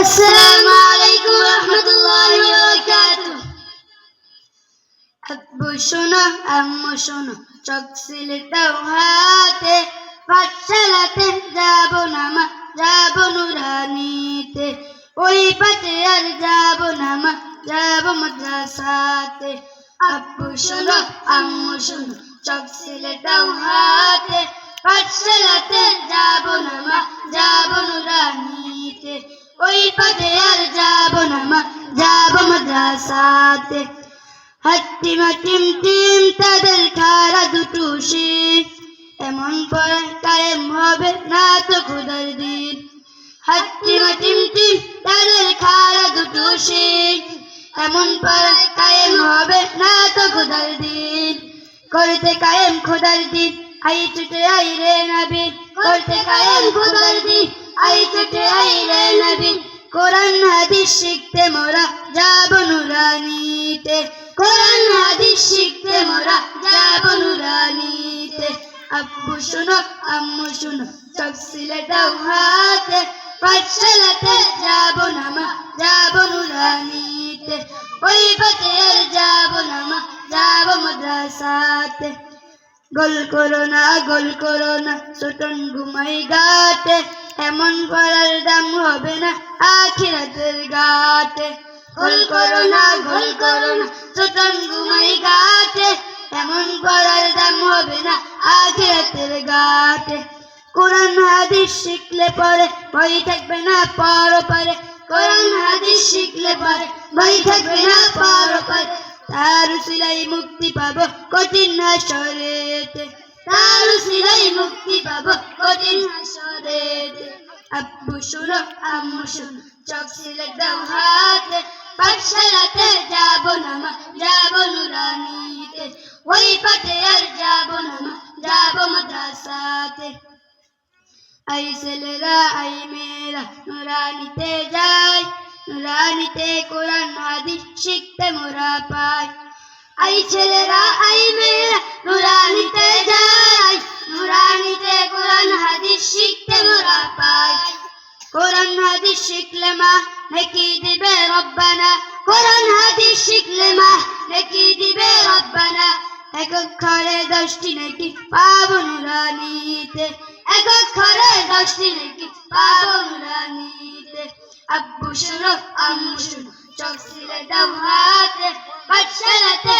السلام عليكم ورحمة الله وبركاته Akbu şunu, ammu şunu, çok silik devhate, Fatşalate, cabun ama, cabun uranite, Oy patiyar cabun ama, cabun madrasate, Akbu şunu, ammu şunu, çok silik devhate, Fatşalate, পথে আর যাব না মা যাব মাদ্রাসাতে হাট্টিমা team team তাদের খারা দুটো শীত এমন পরে কায়েম হবে না তো খুদার দিন হাট্টিমা টিম টিম তাদের খারা দুটো এমন পরে কায়েম হবে না তো খুদার দিন করতে কায়েম খোদার দিন আই ছুটে আই রে নবী করতে কায়েম খোদার দিন আই ছুটে আই রে নবী কোরআন হাদিস শিখতে মোরা যাব নুরানিতে। কোরআন হাদিস শিখতে মোরা যাব নুরানিতে। আব্বু শুনো, আম্মু শুনো, সব সিলেটাও হাতে। পাঠশালাতে যাব না মা যাব নুরানিতে। ওই পথে যাব না মা যাব মাদ্রাসাতে। গোল করো না, গোল করো না ছোটন ঘুমাই গাতে। এমন করার দাম হবে না আখিরাতের গাতে গোল করো না গোল করো না, ছোটন ঘুমাই গাতে এমন পড়ার দাম হবে না আখিরাতের গাতে কোরআন হাদিস শিখলে পরে ভয় থাকবে না পর পারে। কোরআন হাদিস শিখলে পরে ভয় থাকবে না পর পারে। তার সিলাই মুক্তি পাবো কঠিন হাসরেতে। তার সিলাই মুক্তি পাবো কঠিন হাসরেতে। ওই আর আই ছেলেরা, আই মেয়েরা, নুরানিতে যায় নুরানিতে কোরআন, হাদিস শিখতে মোরা পাই। আই ছেলেরা, আই মেয়েরা, নুরানিতে যায় নুরানিতে কোরআন শিখলে মা, নেকি দিবে রব্বানা? কোরআন হাদিস শিখলে মা, নেকি দিবে রব্বানা? এক অক্ষরে দশটি নাকি পাবো নুরানিতে এক অক্ষরে দশটি নাকি পাবো নুরানিতে আব্বু শুনো, আম্মু শুনো, চোখ সিলে দাও হাতে। পাঠশালাতে